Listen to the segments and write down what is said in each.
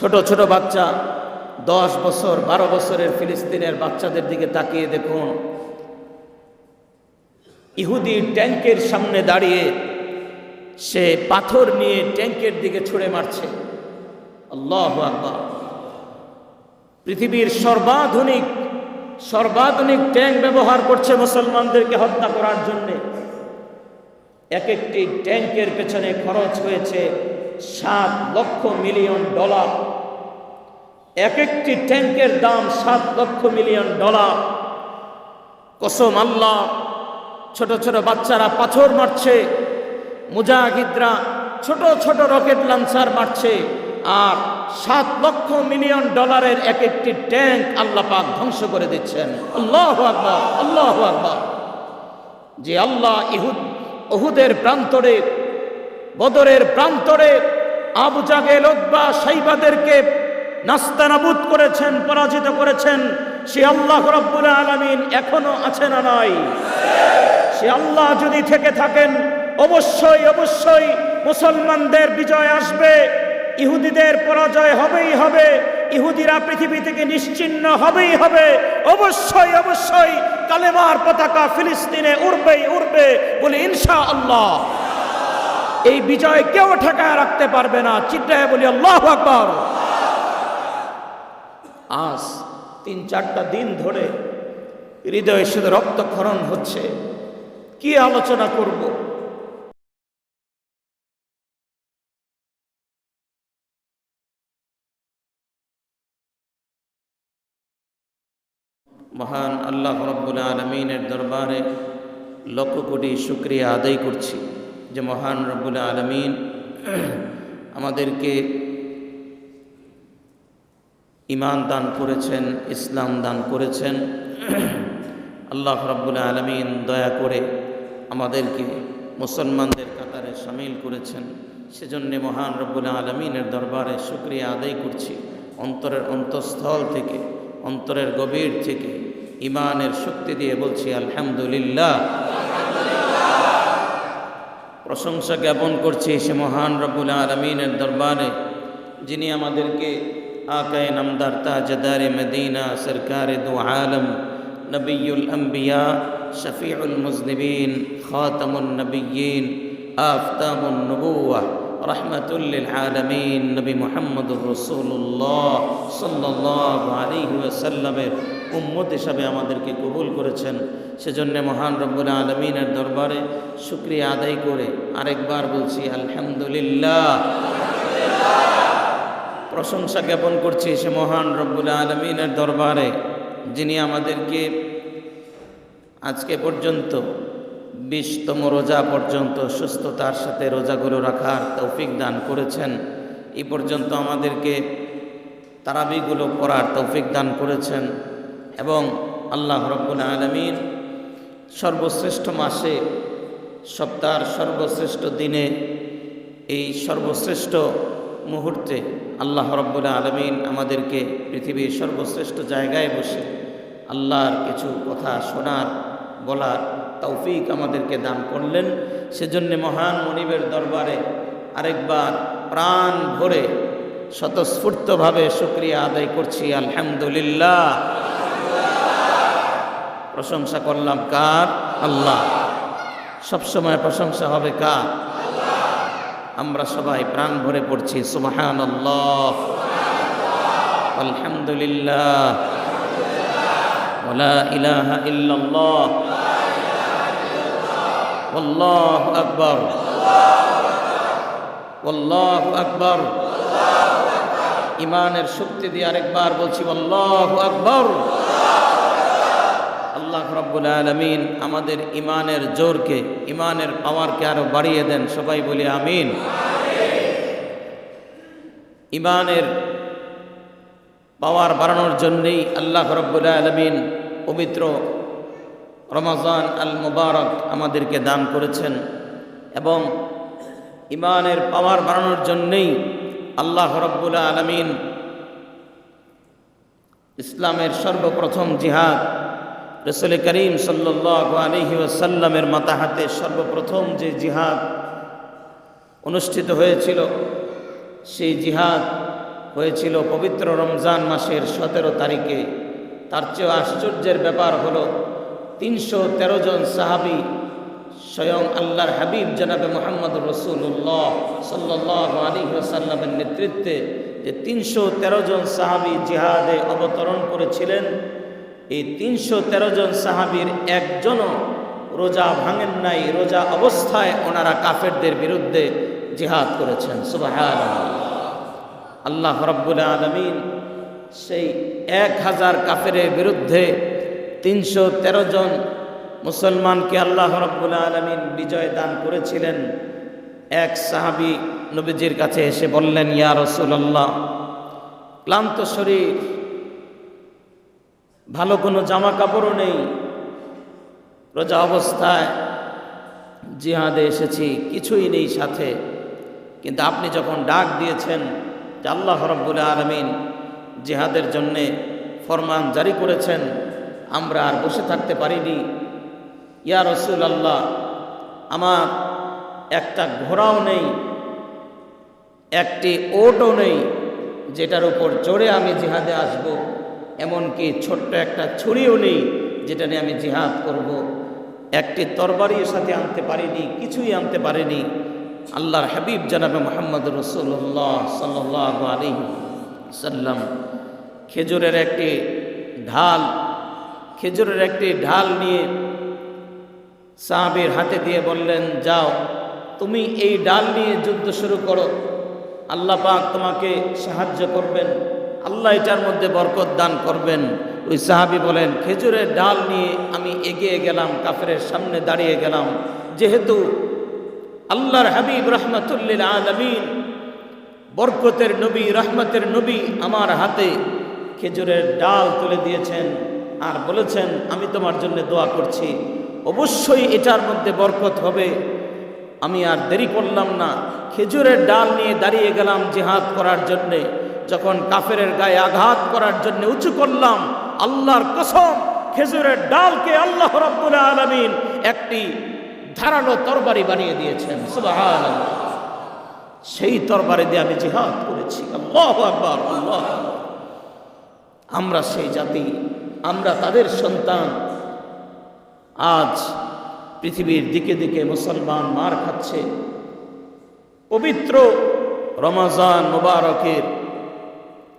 ছোট ছোট বাচ্চা, দশ বছর, বারো বছরের ফিলিস্তিনের বাচ্চাদের দিকে তাকিয়ে দেখুন। ইহুদি ট্যাঙ্কের সামনে দাঁড়িয়ে সে পাথর নিয়ে ট্যাঙ্কের দিকে ছুঁড়ে মারছে। আল্লাহ আকবার। পৃথিবীর সর্বাধুনিক সর্বাধুনিক ট্যাঙ্ক ব্যবহার করছে মুসলমানদেরকে হত্যা করার জন্যে। এক একটি ট্যাঙ্কের পেছনে খরচ হয়েছে সাত লক্ষ মিলিয়ন ডলার। এক একটি ট্যাঙ্কের দাম সাত লক্ষ মিলিয়ন ডলার। কসম আল্লাহ, ছোট ছোট বাচ্চারা পাথর মারছে, মুজাহিদরা ছোট ছোট রকেট লঞ্চার মারছে, আর সাত লক্ষ মিলিয়ন ডলারের এক একটি ট্যাঙ্ক আল্লাহ পাক ধ্বংস করে দিচ্ছেন। আল্লাহ আকবর আল্লাহ আকবর। যে আল্লাহ ইহুদ ওহুদের প্রান্তরে, বদরের প্রান্তরে আবু উদ্বা সাইবাদেরকে নাস্তানাবুদ করেছেন, পরাজিত করেছেন। সে আল্লাহ রব্বুল আলমিন এখনও আছে না নাই? সে আল্লাহ যদি থেকে থাকেন, অবশ্যই অবশ্যই মুসলমানদের বিজয় আসবে, ইহুদিদের পরাজয় হবেই হবে, ইহুদিরা পৃথিবী থেকে নিশ্চিন্ন হবেই হবে। অবশ্যই অবশ্যই কালেমার পতাকা ফিলিস্তিনে উড়বেই উড়বে বলে ইনশা আল্লাহ এই বিজয় কেউ ঠেকায় রাখতে পারবে না। চিত্রায় বলি, আল্লাহ আকবর। আজ তিন চারটা দিন ধরে হৃদয়ে শুধু রক্তক্ষরণ হচ্ছে। কি আলোচনা করব? মহান আল্লাহ রব্বুল আলমিনের দরবারে লক্ষ কোটি শুক্রিয়া আদায় করছি যে মহান রব্বুল আলমিন আমাদেরকে ইমান দান করেছেন, ইসলাম দান করেছেন। আল্লাহ রব্বুল আলমিন দয়া করে আমাদেরকে মুসলমানদের কাতারে সামিল করেছেন। সেজন্যে মহান রব্বুল আলমিনের দরবারে শুক্রিয়া আদায় করছি। অন্তরের অন্তঃস্থল থেকে, অন্তরের গভীর থেকে ইমানের শক্তি দিয়ে বলছি, আলহামদুলিল্লাহ। প্রশংসা জ্ঞাপন করছি সে মহান রব্বুল আলমিনের দরবারে, যিনি আমাদেরকে আকায় নামদার তাজদার মদিনা, সরকার দু আলম নবীল আম্বিয়া, শফিউল মুজনিবিন খাতমুল নবীন আফতামুল নবুয়া রহমতুল্লিল আলমিন, নবী মোহাম্মদুর রসুল্লাহ সাল্লাহ আলী ওয়াসাল্লামের উম্মত হিসাবে আমাদেরকে কবুল করেছেন। সেজন্য মহান রব্বুল আলমিনের দরবারে শুক্রিয়া আদায় করে আরেকবার বলছি, আলহামদুলিল্লাহ। প্রশংসা জ্ঞাপন করছি সে মহান রব্বুল আলমিনের দরবারে, যিনি আমাদেরকে আজকে পর্যন্ত বিশতম রোজা পর্যন্ত সুস্থতার সাথে রোজাগুলো রাখার তৌফিক দান করেছেন। এই পর্যন্ত আমাদেরকে তারাবিগুলো পড়ার তৌফিক দান করেছেন এবং আল্লাহ রব্বুল আলমিন সর্বশ্রেষ্ঠ মাসে, সপ্তাহের সর্বশ্রেষ্ঠ দিনে এই সর্বশ্রেষ্ঠ মুহূর্তে আল্লাহ রব্বুল আলমিন আমাদেরকে পৃথিবীর সর্বশ্রেষ্ঠ জায়গায় বসে আল্লাহর কিছু কথা শোনার, বলার তৌফিক আমাদেরকে দান করলেন। সেজন্যে মহান মনিবের দরবারে আরেকবার প্রাণ ভরে স্বতঃস্ফূর্তভাবে শুক্রিয়া আদায় করছি, আলহামদুলিল্লাহ। প্রশংসা করলাম কার? আল্লাহ। সবসময় প্রশংসা হবে কার? আমরা সবাই প্রাণ ভরে পড়ছি সুবাহান আল্লাহ আলহামদুলিল্লাহ ওলা ইলাহা ইল্লাল্লাহ والله أكبر والله أكبر ইমানের শক্তি দিয়ে আরেকবার বলছি আল্লাহ আকবর আল্লাহ রব্বুল আলমিন আমাদের ইমানের জোরকে ইমানের পাওয়ারকে আরও বাড়িয়ে দেন। সবাই বলি আমিন। ইমানের পাওয়ার বাড়ানোর জন্যেই আল্লাহ রব্বুল আলমিন পবিত্র রমাজান আল মুবারক আমাদেরকে দান করেছেন এবং ইমানের পাওয়ার বাড়ানোর জন্যেই আল্লাহ রব্বুল আলমিন ইসলামের সর্বপ্রথম জিহাদ রসুল করিম সাল্লাহ আলহি ওসাল্লামের মাতাহাতে সর্বপ্রথম যে জিহাদ অনুষ্ঠিত হয়েছিল, সেই জিহাদ হয়েছিল পবিত্র রমজান মাসের সতেরো তারিখে। তার চেয়েও আশ্চর্যের ব্যাপার হলো, তিনশো তেরো জন সাহাবি স্বয়ং আল্লাহর হাবিব জনাবে মোহাম্মদ রসুল্লাহ সাল্লাহ আলী সাল্লামের নেতৃত্বে যে তিনশো তেরো জন সাহাবি জিহাদে অবতরণ করেছিলেন এই তিনশো তেরো জন সাহাবির একজনও রোজা ভাঙেন নাই, রোজা অবস্থায় ওনারা কাফেরদের বিরুদ্ধে জিহাদ করেছেন। সুবাহ আল্লাহ রব্বুল আলমিন সেই এক হাজার কাফেরের বিরুদ্ধে তিনশো তেরো জন মুসলমানকে আল্লাহ রব্বুল আলমিন বিজয় দান করেছিলেন। এক সাহাবি নবীজির কাছে এসে বললেন, ইয়া রসুল্লাহ ক্লান্ত শরীর ভালো কোনো জামা কাপড়ও নেই। রোজা অবস্থায় জিহাদে এসেছি, কিছুই নেই সাথে। কিন্তু আপনি যখন ডাক দিয়েছেন যে আল্লাহ রব্বুল আলমিন জিহাদের জন্যে ফরমান জারি করেছেন, আমরা আর বসে থাকতে পারিনি। ইয়া রসুল আল্লাহ আমার একটা ঘোড়াও নেই, একটি ওটও নেই, যেটার উপর চড়ে আমি জিহাদে আসব। এমনকি ছোট্ট একটা ছুরিও নেই, যেটা নিয়ে আমি জিহাদ করব। একটি তরবারির সাথে আনতে পারিনি, কিছুই আনতে পারিনি। আল্লাহর হাবিব জানাবে মোহাম্মদ রসুল্লাহ সাল্লাহ সাল্লাম। খেজুরের একটি ঢাল, খেজুরের একটি ঢাল নিয়ে সাহাবির হাতে দিয়ে বললেন, যাও, তুমি এই ডাল নিয়ে যুদ্ধ শুরু করো। আল্লাহ পাক তোমাকে সাহায্য করবেন। আল্লাহ এটার মধ্যে বরকত দান করবেন। ওই সাহাবি বলেন, খেজুরের ডাল নিয়ে আমি এগিয়ে গেলাম কাফেরের সামনে দাঁড়িয়ে গেলাম। যেহেতু আল্লাহর হাবিব রহমতুল্লিল আলমিন বরকতের নবী, রহমতের নবী আমার হাতে খেজুরের ডাল তুলে দিয়েছেন আর বলেছেন, আমি তোমার জন্য দোয়া করছি। অবশ্যই এটার মধ্যে বরকত হবে। আমি আর দেরি করলাম না। খেজুরের ডাল নিয়ে দাঁড়িয়ে গেলাম জিহাদ করার জন্যে। যখন কাফের গায়ে আঘাত করার জন্য উঁচু করলাম, আল্লাহর কসম, খেজুরের ডালকে আল্লাহ রব্বুল আলমিন একটি ধারালো তরবারি বানিয়ে দিয়েছেন। সেই তরবারি দিয়ে আমি জিহাদ করেছি। আমরা সেই জাতি, আমরা তাদের সন্তান। আজ পৃথিবীর দিকে দিকে মুসলমান মার খাচ্ছে। পবিত্র রমাজান মোবারকের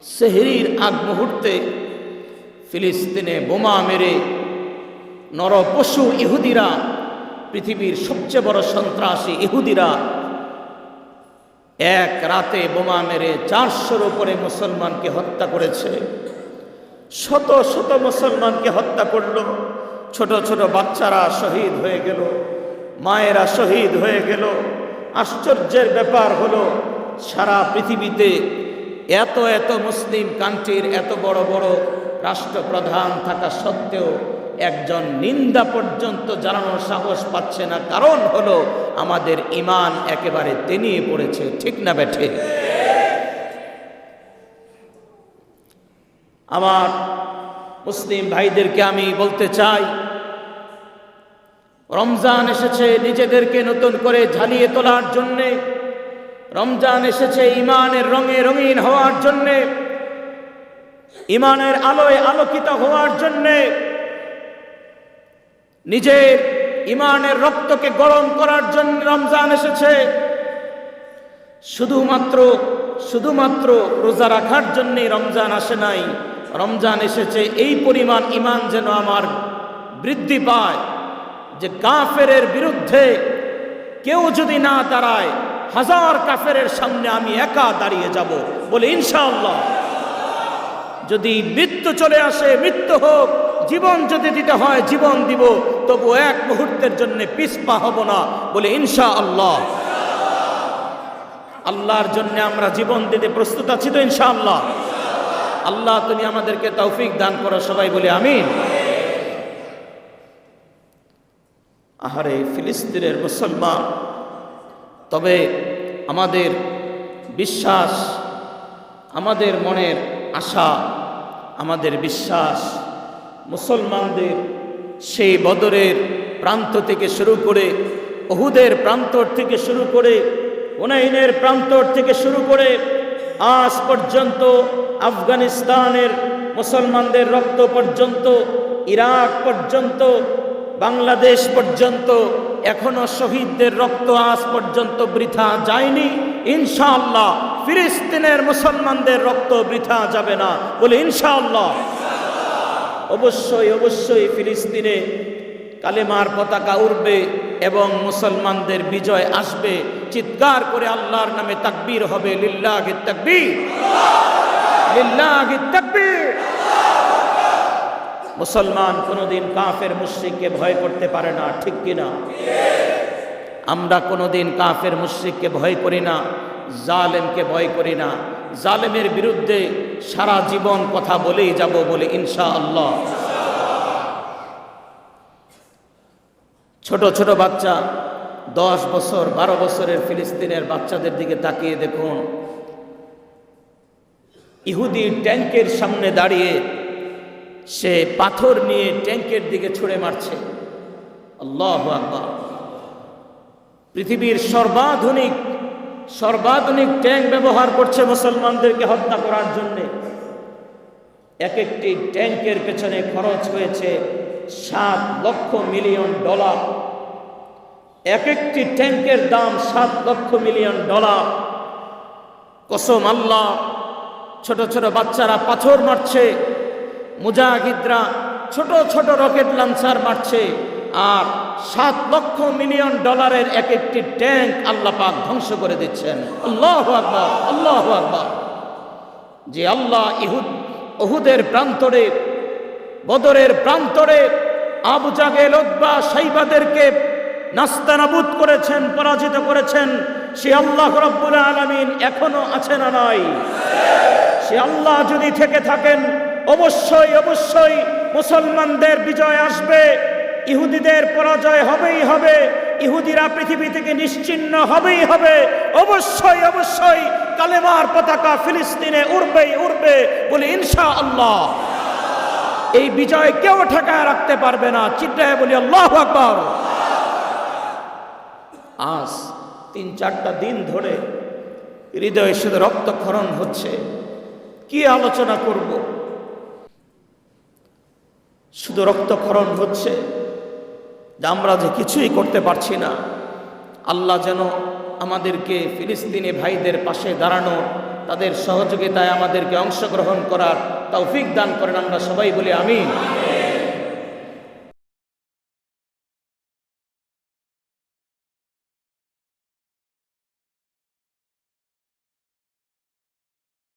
সেহরির আগ মুহূর্তে ফিলিস্তিনে বোমা মেরে নর নরপশু ইহুদিরা, পৃথিবীর সবচেয়ে বড় সন্ত্রাসী ইহুদিরা এক রাতে বোমা মেরে চারশোর উপরে মুসলমানকে হত্যা করেছে। শত শত মুসলমানকে হত্যা করল। ছোট ছোট বাচ্চারা শহীদ হয়ে গেল। মায়েরা শহীদ হয়ে গেল। আশ্চর্যের ব্যাপার হলো, সারা পৃথিবীতে এত এত মুসলিম কান্ট্রির এত বড় বড় রাষ্ট্রপ্রধান থাকা সত্ত্বেও একজন নিন্দা পর্যন্ত জানানোর সাহস পাচ্ছে না। কারণ হলো আমাদের ইমান একেবারে তেনিয়ে পড়েছে, ঠিক না বেঠে? আমার মুসলিম ভাইদেরকে আমি বলতে চাই, রমজান এসেছে নিজেদেরকে নতুন করে ঝালিয়ে তোলার জন্যে। রমজান এসেছে ইমানের রঙে রঙিন হওয়ার জন্যে ইমানের আলোয় আলোকিত হওয়ার জন্যে, নিজের ইমানের রক্তকে গরম করার জন্য রমজান এসেছে। শুধুমাত্র শুধুমাত্র রোজা রাখার জন্যে রমজান আসে নাই। রমজান এসেছে, এই পরিমাণ ইমান যেন আমার বৃদ্ধি পায়, যে কাফেরের বিরুদ্ধে কেউ যদি না দাঁড়ায় হাজার কাফেরের সামনে আমি একা দাঁড়িয়ে যাব। বলে ইনশাআল্লাহ। যদি মৃত্যু চলে আসে, মৃত্যু হোক, জীবন যদি দিতে হয়, জীবন দিব, তবু এক মুহূর্তের জন্য পিসপা হব না, বলে ইনশা আল্লাহ আল্লাহর জন্য আমরা জীবন দিতে প্রস্তুত আছি তো ইনশাআল্লাহ। আল্লাহ তুমি আমাদেরকে তৌফিক দান করো, সবাই বলে আমিন। আহারে ফিলিস্তিনের মুসলমান তবে আমাদের বিশ্বাস, আমাদের মনের আশা, আমাদের বিশ্বাস, মুসলমানদের সেই বদরের প্রান্ত থেকে শুরু করে অহুদের প্রান্তর থেকে শুরু করে ওনাইনের প্রান্তর থেকে শুরু করে, আজ পর্যন্ত আফগানিস্তানের মুসলমানদের রক্ত পর্যন্ত, ইরাক পর্যন্ত, বাংলাদেশ পর্যন্ত এখনও শহীদদের রক্ত আজ পর্যন্ত বৃথা যায়নি। ইনশাআল্লাহ ফিলিস্তিনের মুসলমানদের রক্ত বৃথা যাবে না। বলে ইনশাআল্লাহ। অবশ্যই অবশ্যই ফিলিস্তিনে কালেমার পতাকা উড়বে এবং মুসলমানদের বিজয় আসবে। চিৎকার করে আল্লাহর নামে তাকবীর হবে। লিল্লাহি তাকবীর। লিল্লাহি তাকবীর। মুসলমান কোনোদিন কাফের মুশ্রিককে ভয় করতে পারে না, ঠিক কিনা আমরা কোনোদিন কাফের মুশ্রিককে ভয় করি না, জালেমকে ভয় করি না। জালেমের বিরুদ্ধে সারা জীবন কথা বলেই যাব বলে ইনশা আল্লাহ ছোট ছোট বাচ্চা, দশ বছর, বারো বছরের ফিলিস্তিনের বাচ্চাদের দিকে তাকিয়ে দেখুন। ইহুদি ট্যাঙ্কের সামনে দাঁড়িয়ে সে পাথর নিয়ে ট্যাঙ্কের দিকে ছুঁড়ে মারছে। আল্লাহ আকবার। পৃথিবীর সর্বাধুনিক সর্বাধুনিক ট্যাঙ্ক ব্যবহার করছে মুসলমানদেরকে হত্যা করার জন্যে। এক একটি ট্যাঙ্কের পেছনে খরচ হয়েছে সাত লক্ষ মিলিয়ন ডলার। এক একটি ট্যাঙ্কের দাম সাত লক্ষ মিলিয়ন ডলার। কসম আল্লাহ, ছোট ছোট বাচ্চারা পাথর মারছে। মুজাহিদরা ছোট ছোট রকেট লঞ্চার মারছে আর সাত লক্ষ মিলিয়ন ডলারের এক একটি ট্যাঙ্ক আল্লাহ পাক ধ্বংস করে দিচ্ছেন। আল্লাহ আকবর আল্লাহ আকবর। যে আল্লাহ ইহুদ অহুদের প্রান্তরে, বদরের প্রান্তরে আবু জাগেল উদ্বা সাইবাদেরকে নাস্তানাবুদ করেছেন, পরাজিত করেছেন, সে আল্লাহ রব্বুল আলমিন এখনও আছে না নাই? সে আল্লাহ যদি থেকে থাকেন অবশ্যই অবশ্যই মুসলমানদের বিজয় আসবে, ইহুদিদের পরাজয় হবেই হবে, ইহুদিরা পৃথিবী থেকে নিশ্চিন্ন হবেই হবে। অবশ্যই অবশ্যই কালেমার পতাকা ফিলিস্তিনে উড়বেই উড়বে বলে ইনশা আল্লাহ এই বিজয় কেউ ঠেকায় রাখতে পারবে না চিত্রায় বলি আল্লাহ আকবর। আজ তিন চারটা দিন ধরে হৃদয়ে শুধু রক্তক্ষরণ হচ্ছে। কি আলোচনা করব? শুধু রক্তক্ষরণ হচ্ছে, যে আমরা যে কিছুই করতে পারছি না, আল্লাহ যেন আমাদেরকে ফিলিস্তিনি ভাইদের পাশে দাঁড়ানো, তাদের সহযোগিতায় আমাদেরকে অংশগ্রহণ করার তৌফিক দান করেন, আমরা সবাই বলে আমিন।